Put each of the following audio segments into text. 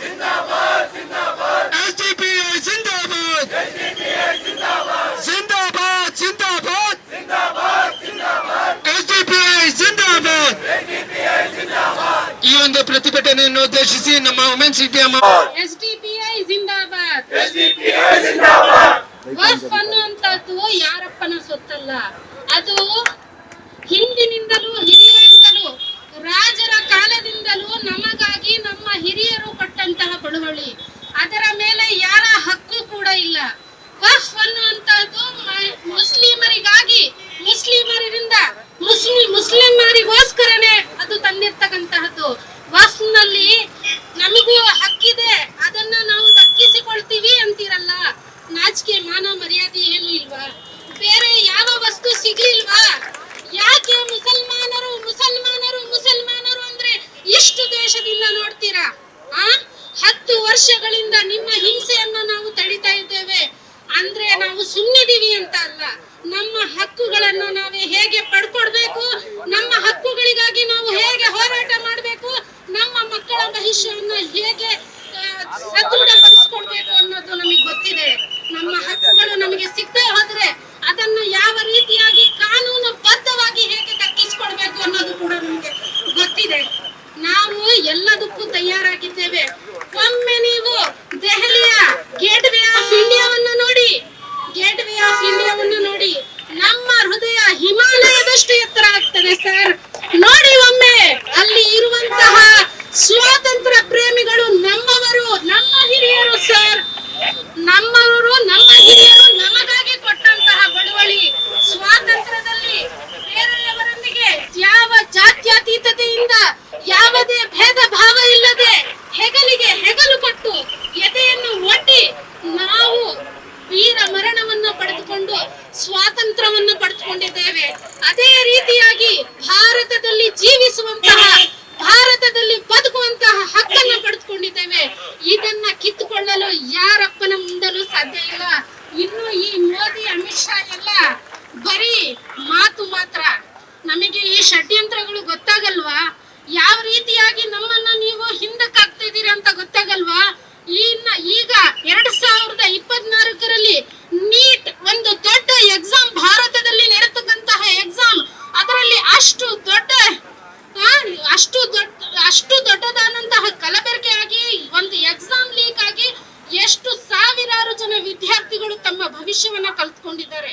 ಜಿಂದಾಬಾದ್ SDPI ಜಿಂದಾಬಾದ್ ಜಿಂದಾಬಾದ್ ಜಿಂದಾಬಾದ್ SDPI ಜಿಂದಾಬಾದ್ ಈ ಒಂದು ಪ್ರತಿಭಟನೆಯನ್ನು ಉದ್ದೇಶಿಸಿ ನಮ್ಮ ವುಮೆನ್ಸ್ ಇಂಡಿಯಾ ಎಸ್ಡಿಪಿಐ ಜಿಂದಾಬಾದ್ ವಕ್ಫ್ ಅನ್ನುವಂಥದ್ದು ಯಾರಪ್ಪನ ಸೊತ್ತಲ್ಲ. ಅದು ಹಿಂದಿನಿಂದಲೂ ಹಿರಿಯರಿಂದಲೂ ರಾಜರ ಸುಮ್ಮನಿದೀವಿ ಅಂತ ಅಲ್ಲ ನಮ್ಮ ಹಕ್ಕುಗಳನ್ನು ನಾವು ಸ್ವಾತಂತ್ರ್ಯವನ್ನು ಪಡೆದುಕೊಂಡಿದ್ದೇವೆ. ಅದೇ ರೀತಿಯಾಗಿ ಭಾರತದಲ್ಲಿ ಜೀವಿಸುವಂತಹ, ಭಾರತದಲ್ಲಿ ಬದುಕುವಂತಹ ಹಕ್ಕನ್ನು ಪಡೆದುಕೊಂಡಿದ್ದೇವೆ. ಇದನ್ನ ಕಿತ್ತುಕೊಳ್ಳಲು ಯಾರಪ್ಪನ ಮುಂದಲೂ ಸಾಧ್ಯ ಇಲ್ಲ. ಇನ್ನು ಈ ಮಾಡ್ಕೊಂಡಿದ್ದಾರೆ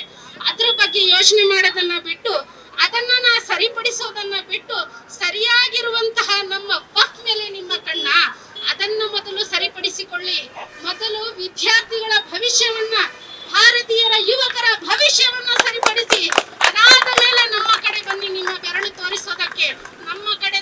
ಅದ್ರ ಬಗ್ಗೆ ಯೋಚನೆ ಮಾಡೋದನ್ನ ಬಿಟ್ಟು, ಅದನ್ನ ಸರಿಪಡಿಸೋದನ್ನ ಬಿಟ್ಟು, ಸರಿಯಾಗಿರುವಂತಹ ನಮ್ಮ ಪಕ್ ಮೇಲೆ ನಿಮ್ಮ ಕಣ್ಣ, ಅದನ್ನ ಮೊದಲು ಸರಿಪಡಿಸಿಕೊಳ್ಳಿ. ಮೊದಲು ವಿದ್ಯಾರ್ಥಿಗಳ ಭವಿಷ್ಯವನ್ನ, ಭಾರತೀಯರ ಯುವಕರ ಭವಿಷ್ಯವನ್ನ ಸರಿಪಡಿಸಿ, ಅದಾದ ಮೇಲೆ ನಮ್ಮ ಕಡೆ ಬನ್ನಿ, ನಿಮ್ಮ ಬೆರಳು ತೋರಿಸೋದಕ್ಕೆ. ನಮ್ಮ ಕಡೆ